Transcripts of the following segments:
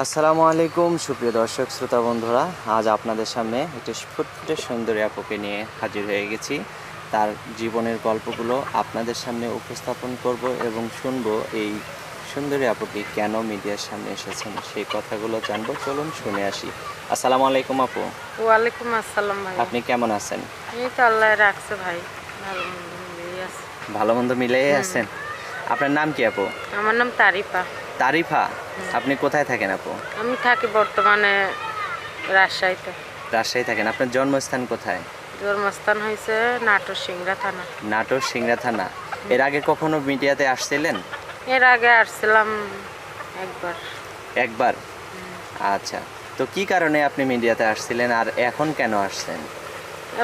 আসসালামু আলাইকুম সুপ্রিয় দর্শক শ্রোতা বন্ধুরা। আজ আপনাদের সামনে একটি ফুটফুটে সুন্দরী আপুকে নিয়ে হাজির হয়ে গেছি। তার জীবনের গল্পগুলো আপনাদের সামনে উপস্থাপন করব এবং শুনব এই সুন্দরী আপুটি কেন মিডিয়ার সামনে এসেছেন সেই কথাগুলো জানব। চলুন শুনে আসি। আসসালামু আলাইকুম আপু। ওয়ালাইকুম আসসালাম ভাই। আপনি কেমন আছেন? এই তো আল্লাহ রাখছে ভাই। ভালো মন্দ আছে। ভালো মন্দ মিলেই আছেন? আপনার নাম কি আপু? আমার নাম তারিফা। তারিফা আপনি কোথায় থাকেন আপু? আমি থাকি বর্তমানে রাজশাহীতে। রাজশাহী থাকেন আপনার জন্মস্থান কোথায়? জন্মস্থান হয়েছে নাটোর সিংড়া থানা। নাটোর সিংড়া থানা। এর আগে কখনো মিডিয়াতে আসছিলেন? এর আগে আসছিলাম একবার। একবার? আচ্ছা তো কি কারণে আপনি মিডিয়াতে আসছিলেন আর এখন কেন আসছেন?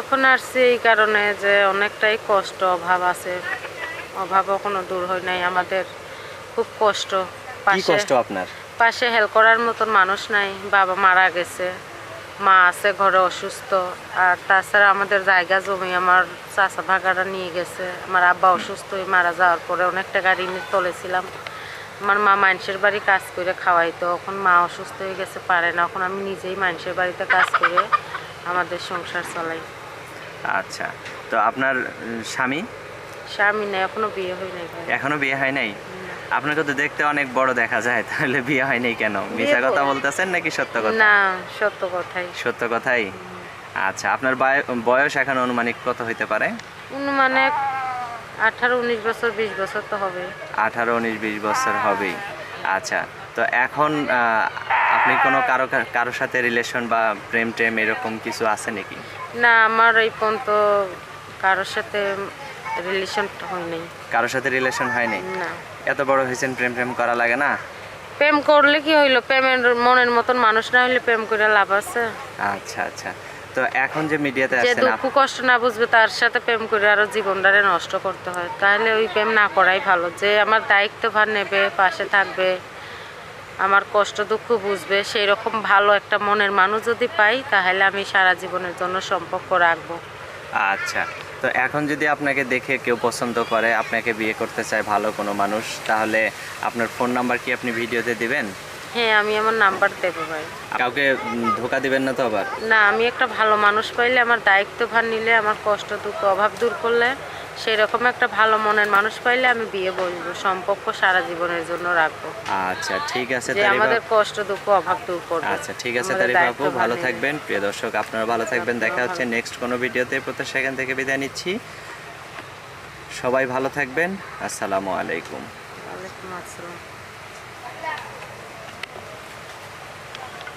এখন আসছি এই কারণে যে অনেকটাই কষ্ট অভাব আছে। অভাব এখনও দূর হয় নাই আমাদের খুব কষ্ট। কি পাশে কষ্ট আপনার? পাশে হেল্প করার মতন মানুষ নাই। বাবা মারা গেছে। মা আছে ঘরে অসুস্থ। আর তাছাড়া আমাদের জায়গা জমি আমার চাচা ভাগাটা নিয়ে গেছে। আমার আব্বা অসুস্থ হয়ে মারা যাওয়ার পরে অনেক টাকা ঋণের তলেছিলাম আমার মা মানুষের বাড়ি কাজ করে খাওয়াইতো। এখন মা অসুস্থ হয়ে গেছে পারে না। এখন আমি নিজেই মানুষের বাড়িতে কাজ করে আমাদের সংসার চলাই। আচ্ছা। তো আপনার উম, স্বামী? স্বামী নেই এখনও বিয়ে হয় নাই ভাই। এখনও বিয়ে হয় নাই? আপনাকে তো দেখতে অনেক বড় দেখা যায় তাহলে বিয়ে হয় নাই কেন মিথ্যা কথা বলতেছেন নাকি সত্য কথা? না সত্য কথাই। সত্য কথাই? আচ্ছা আপনার বায়- বয়স এখন অনুমানিক কত হইতে পারে? মানে আঠারো উনিশ বছর বিশ বছর তো হবে। আঠারো উনিশ বিশ বছর হবেই। আচ্ছা তো এখন আপনি কোনো কারও কারোর সাথে রিলেশন বা প্রেম টেম এরকম কিছু আছে নাকি? না আমার এই পর্যন্ত কারোর সাথে রিলেশন হয় নাই। কারোর সাথে রিলেশন হয়নি না। এত বড় হয়েছেন প্রেম প্রেম করা লাগে না? প্রেম করলে কি হইল? প্রেমের মনের মতন মানুষ না হইলে প্রেম করে লাভ আছে। আচ্ছা আচ্ছা। তো এখন যে মিডিয়াতে যে আসছেন দুঃখ কষ্ট না বুঝবে তার সাথে প্রেম করে আরও জীবনটারে নষ্ট করতে হয়। তাহলে ওই প্রেম না করাই ভালো। যে আমার দায়িত্ব ভার নেবে পাশে থাকবে আমার কষ্ট দুঃখ বুঝবে সেই রকম ভালো একটা মনের মানুষ যদি পাই তাহলে আমি সারা জীবনের জন্য সম্পর্ক রাখব। আচ্ছা। তো এখন যদি আপনাকে দেখে কেউ পছন্দ করে আপনাকে বিয়ে করতে চায় ভালো কোনো মানুষ তাহলে আপনার ফোন নাম্বার কি আপনি ভিডিওতে দিবেন? হ্যাঁ আমি আমার নাম্বার দেব ভাই। কাউকে ধোকা দিবেন না তো আবার? না আমি একটা ভালো মানুষ পাইলে আমার দায়িত্ব ভার নিলে আমার কষ্ট দুঃখ অভাব দূর করলে সেই রকম একটা ভালো মনের মানুষ পাইলে আমি বিয়ে বলব সম্পর্ক সারা জীবনের জন্য রাখব। আচ্ছা ঠিক আছে যে আমাদের কষ্ট দুঃখ অভাব দূর করবে। আচ্ছা ঠিক আছে তারিফ আপু ভালো থাকবেন। প্রিয় দর্শক আপনারা ভালো থাকবেন। দেখা হচ্ছে নেক্সট কোনো ভিডিওতে। প্রত্যেক সেখান থেকে বিদায় নিচ্ছি। সবাই ভালো থাকবেন। আসসালামু আলাইকুম। ওয়ালাইকুম আসসালাম।